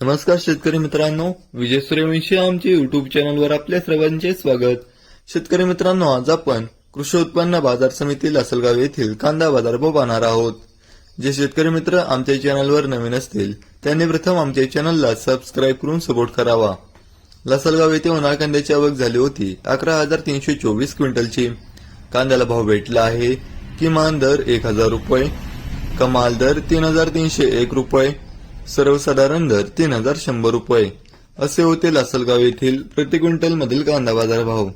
नमस्कार शेतकरी मित्रांनो विजय सूर्यवंशी आमच्या युट्यूब चॅनलवर आपल्या सर्वांचे स्वागत. शेतकरी मित्रांनो आज आपण कृषी उत्पन्न बाजार समिती लासलगाव येथील कांदा बाजार भाव पाहणार आहोत. जे शेतकरी मित्र आमच्या चॅनलवर नवीन असतील त्यांनी प्रथम आमच्या चॅनलला सबस्क्राईब करून सपोर्ट करावा. लासलगाव येथे उन्हाळ कांद्याची आवक झाली होती अकरा हजार तीनशे चोवीस क्विंटलची. कांद्याला भाव भेटला आहे किमान दर एक हजार रुपये कमाल दर तीन हजार तीनशे एक रुपये. सर्वसाधारण दर तीन हजार शंभर रुपये. असे होते लासलगाव येथील प्रति क्विंटल मधील कांदा बाजार भाव.